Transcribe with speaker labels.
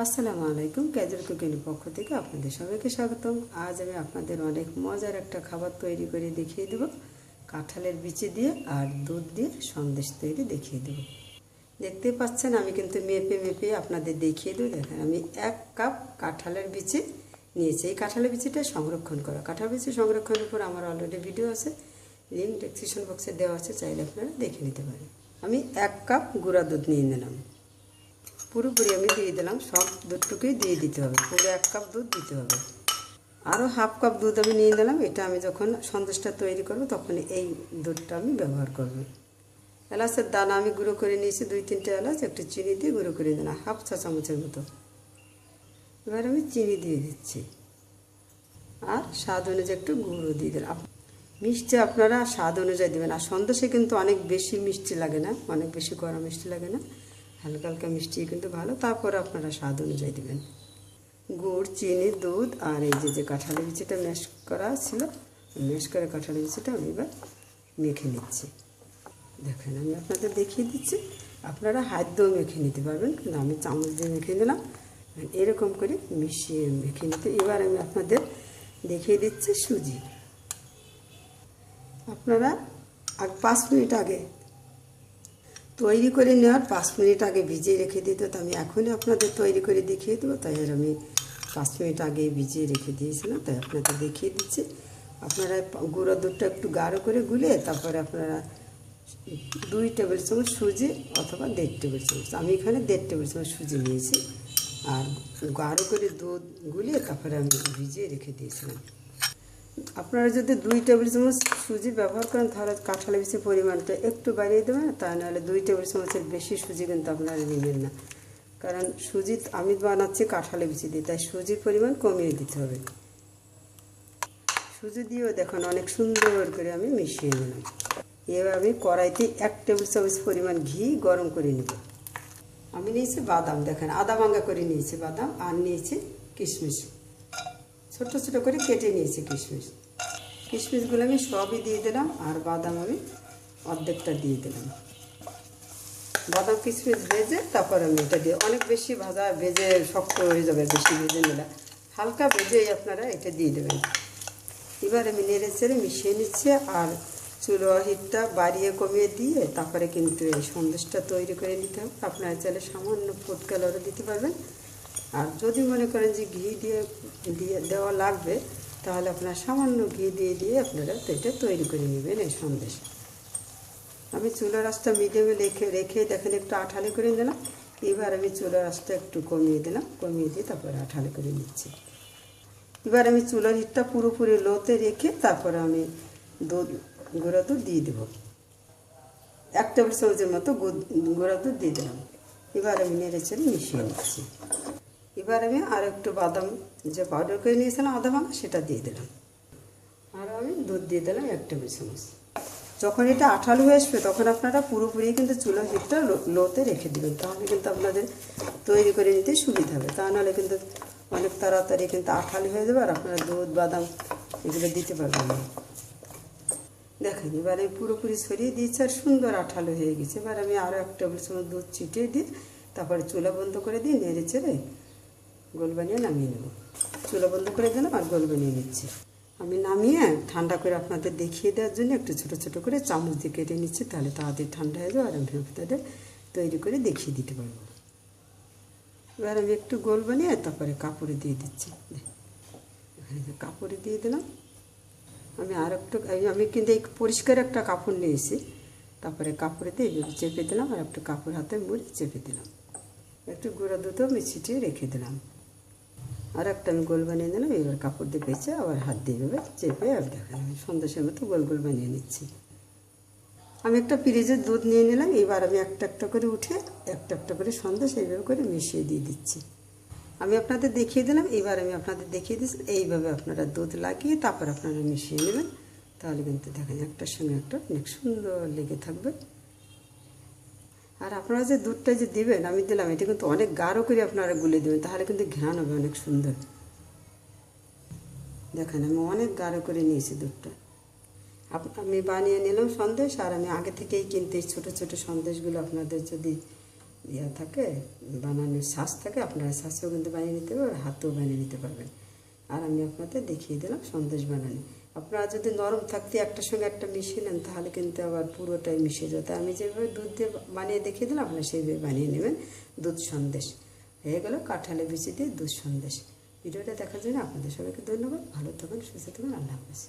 Speaker 1: আসসালামু আলাইকুম, casual cooking পক্ষ থেকে আপনাদের সবাইকে স্বাগতম। আজ আমি আপনাদের অনেক মজার একটা খাবার তৈরি করে দেখিয়ে দেব। কাঁঠালের বিচি দিয়ে আর দুধ দিয়ে সন্দেশ তৈরি দেখিয়ে দেব। দেখতে পাচ্ছেন, আমি কিন্তু মেপে মেপে আপনাদের দেখিয়ে দেবো। দেখেন, আমি এক কাপ কাঁঠালের বিচি নিয়েছি। এই কাঁঠালের বিচিটা সংরক্ষণ করা। কাঁঠাল বিচি সংরক্ষণের উপর আমার অলরেডি ভিডিও আছে। লিঙ্ক ডেসক্রিপশন বক্সে দেওয়া আছে, চাইলে আপনারা দেখে নিতে পারেন। আমি এক কাপ গুঁড়া দুধ নিয়ে নিলাম। পুরোপুরি আমি দিয়ে দিলাম, সব দুধটুকুই দিয়ে দিতে হবে, পুরো এক কাপ দুধ দিতে হবে। আরও হাফ কাপ দুধ আমি নিয়ে নিলাম, এটা আমি যখন সন্দেশটা তৈরি করব তখন এই দুধটা আমি ব্যবহার করব। এলাচের দানা আমি গুঁড়ো করে নিয়েছি, দুই তিনটে এলাচ, একটু চিনি দিয়ে গুঁড়ো করে দিলাম, হাফ চা চামচের মতো। এবার আমি চিনি দিয়ে দিচ্ছি। আর স্বাদ অনুযায়ী একটু গুঁড়ো দিয়ে দিলাম। মিষ্টি আপনারা স্বাদ অনুযায়ী দেবেন, আর সন্দেশে কিন্তু অনেক বেশি মিষ্টি লাগে না, অনেক বেশি কড়া মিষ্টি লাগে না। হালকা হালকা মিষ্টি কিন্তু ভালো। তারপর আপনারা স্বাদ অনুযায়ী দেবেন। গুড়, চিনি, দুধ আর এই যে যে কাঁঠালের বিচিটা ম্যাশ করা ছিল, ম্যাশ করে কাঁঠালের বিচিটা আমি এবার মেখে নিচ্ছি। দেখেন, আমি আপনাদের দেখিয়ে দিচ্ছি। আপনারা হাত দিয়েও মেখে নিতে পারবেন। কিন্তু আমি চামচ দিয়ে মেখে নিলাম। এরকম করে মিশিয়ে মেখে নিতে। এবার আমি আপনাদের দেখিয়ে দিচ্ছি সুজি। আপনারা আর পাঁচ মিনিট আগে তৈরি করে নেওয়ার পাঁচ মিনিট আগে ভিজিয়ে রেখে দিত তো আমি এখনই আপনাদের তৈরি করে দেখিয়ে দেবো। তাই আর আমি পাঁচ মিনিট আগে ভিজিয়ে রেখে দিয়েছিলাম, তাই আপনাদের দেখিয়ে দিচ্ছি। আপনারা গুঁড়ো দুধটা একটু গাঢ় করে গুলে তারপরে আপনারা দুই টেবিল চামচ সুজি অথবা দেড় টেবিল চামচ। আমি এখানে দেড় টেবিল চামচ সুজি নিয়েছি। আর গাঢ় করে দুধ গুলিয়ে তারপরে আমি ভিজিয়ে রেখে দিয়েছিলাম। আপনারা যদি দুই টেবিল চামচ সুজি ব্যবহার করেন, তাহলে কাঁঠালের বেশি পরিমাণটা একটু বাড়িয়ে দেবেন, তা নাহলে দুই টেবিল চামচের বেশি সুজি কিন্তু আপনারা নেবেন না। কারণ সুজি আমি বানাচ্ছি কাঁঠালে বিচি দিয়ে, তাই সুজির পরিমাণ কমিয়ে দিতে হবে। সুজি দিয়েও দেখুন অনেক সুন্দর করে আমি মিশিয়ে নিলাম। এবার আমি কড়াইতে এক টেবিল চামচ পরিমাণ ঘি গরম করে নেব। আমি নিয়েছি বাদাম, দেখেন আদা ভাঙ্গা করে নিয়েছি বাদাম, আর নিয়েছি কিশমিশ। ছোট ছোট করে কেটে নিয়েছি কিশমিশ। কিশমিশগুলো আমি সবই দিয়ে দিলাম আর বাদাম আমি অর্ধেকটা দিয়ে দিলাম। বাদাম, কিশমিশ ভেজে তারপর আমি এটা দিয়ে অনেক বেশি ভাজা, ভেজে শক্ত হয়ে যাবে, বেশি ভেজে নিলে হালকা ভেজেই আপনারা এটা দিয়ে দেবেন। এবার আমি নেড়ে চেড়ে মিশিয়ে নিচ্ছি আর চুলো হিটটা বাড়িয়ে কমিয়ে দিয়ে তারপরে কিন্তু এই সন্দেশটা তৈরি করে নিতে হবে। আপনারা চাইলে সামান্য ফুড কালারও দিতে পারবেন। আর যদি মনে করেন যে ঘি দিয়ে দিয়ে দেওয়া লাগবে, তাহলে আপনার সামান্য ঘি দিয়ে দিয়ে আপনারা তো এটা তৈরি করে নেবেন এই সন্দেশ। আমি চুলার আঁচটা মিডিয়ামে রেখে রেখে দেখেন একটু আঠালে করে দিলাম এবার আমি চুলার আঁচটা একটু কমিয়ে দিলাম, কমিয়ে দিয়ে তারপরে আঠালে করে নিচ্ছি। এবার আমি চুলার হিটটা পুরোপুরি লোতে রেখে তারপরে আমি দুধ, গুঁড়া দুধ দিয়ে দেবো। এক টেবিল চামচের মতো গুঁড়া দুধ দিয়ে দিলাম। এবার আমি নেড়ে চেড়ে মিশিয়ে নিচ্ছি। এবার আমি আর একটু বাদাম যে পাউডার করে নিয়েছিলাম আদা ভাঙা, সেটা দিয়ে দিলাম। আর আমি দুধ দিয়ে দিলাম এক টেবিল চামচ। যখন এটা আঠালো হয়ে আসবে, তখন আপনারা পুরোপুরি কিন্তু চুলা হিটটা লোতে রেখে দেবেন। তাহলে কিন্তু আপনাদের তৈরি করে নিতে সুবিধা হবে। তা নাহলে কিন্তু অনেক তাড়াতাড়ি কিন্তু আঠালো হয়ে যাবে আর আপনারা দুধ, বাদাম এগুলো দিতে পারবেন না। দেখেন, এবার আমি পুরোপুরি সরিয়ে দিয়েছি আর সুন্দর আঠালো হয়ে গেছে। এবার আমি আরও এক টেবিল চামচ দুধ ছিটিয়ে দিই তারপরে চুলা বন্ধ করে দিই নেড়ে চেড়ে গোল বানিয়ে নামিয়ে নেব। চুলা বন্ধ করে দিলাম আর গোল বানিয়ে নিচ্ছি। আমি নামিয়ে ঠান্ডা করে আপনাদের দেখিয়ে দেওয়ার জন্য একটু ছোটো ছোটো করে চামচ দিয়ে কেটে নিচ্ছি, তাহলে তাড়াতাড়ি ঠান্ডা হয়ে যাবে আর আমি আপনাদের তৈরি করে দেখিয়ে দিতে পারব। এবার আমি একটু গোল বানিয়ে তারপরে কাপড়ে দিয়ে দিচ্ছি। কাপড়ে দিয়ে দিলাম। আমি আর একটু আমি কিন্তু এই পরিষ্কার একটা কাপড় নিয়েছি। তারপরে কাপড়ে দিয়ে চেপে দিলাম আর একটু কাপড় হাতে মুড়ে চেপে দিলাম। একটু গুঁড়ো দুধও আমি ছিটিয়ে রেখে দিলাম। আর একটা আমি গোল বানিয়ে নিলাম এবার কাপড় দিয়ে পেঁচে আবার হাত দিয়ে এভাবে চেপে আর দেখেন আমি সন্দেশের মতো গোল গোল বানিয়ে নিচ্ছি। আমি একটা ফ্রিজের দুধ নিয়ে নিলাম, এবার আমি একটা একটা করে উঠে একটা একটা করে সন্দেশ এইভাবে করে মিশিয়ে দিয়ে দিচ্ছি। আমি আপনাদের দেখিয়ে দিলাম, এবার আমি আপনাদের দেখিয়ে দিচ্ছি, এইভাবে আপনারা দুধ লাগিয়ে তারপর আপনারা মিশিয়ে নেবেন। তাহলে কিন্তু দেখেন একটার সঙ্গে একটা অনেক সুন্দর লেগে থাকবে। আর আপনারা যে দুধটা যে দিবেন, আমি দিলাম, এটা কিন্তু অনেক গাঢ় করে আপনারা গুলে দেবেন, তাহলে কিন্তু ঘ্রাণ হবে, অনেক সুন্দর। দেখেন, আমি অনেক গাঢ় করে নিয়েছি দুধটা। আমি বানিয়ে নিলাম সন্দেশ, আর আমি আগে থেকেই কিনতে ছোট ছোট সন্দেশগুলো আপনাদের যদি ইয়া থাকে, বানানোর শ্বাস থাকে, আপনারা শ্বাসও কিন্তু বানিয়ে নিতে পারবেন হাতেও বানিয়ে নিতে পারবেন। আর আমি আপনাদের দেখিয়ে দিলাম সন্দেশ বানানো। আপনারা যদি নরম থাকতে একটার সঙ্গে একটা মিশিয়ে নেন, তাহলে কিন্তু আবার পুরোটাই মিশে যেত আমি যেভাবে দুধ দিয়ে বানিয়ে দেখিয়ে দিলাম, আপনারা সেইভাবে বানিয়ে নেবেন। দুধ সন্দেশ। হয়ে গেল কাঁঠালে বিচি দিয়ে দুধ সন্দেশ। ভিডিওটা দেখার জন্য আপনাদের সবাইকে ধন্যবাদ। ভালো থাকুন, সুস্থ থাকুন, আল্লাহ হাফেজ।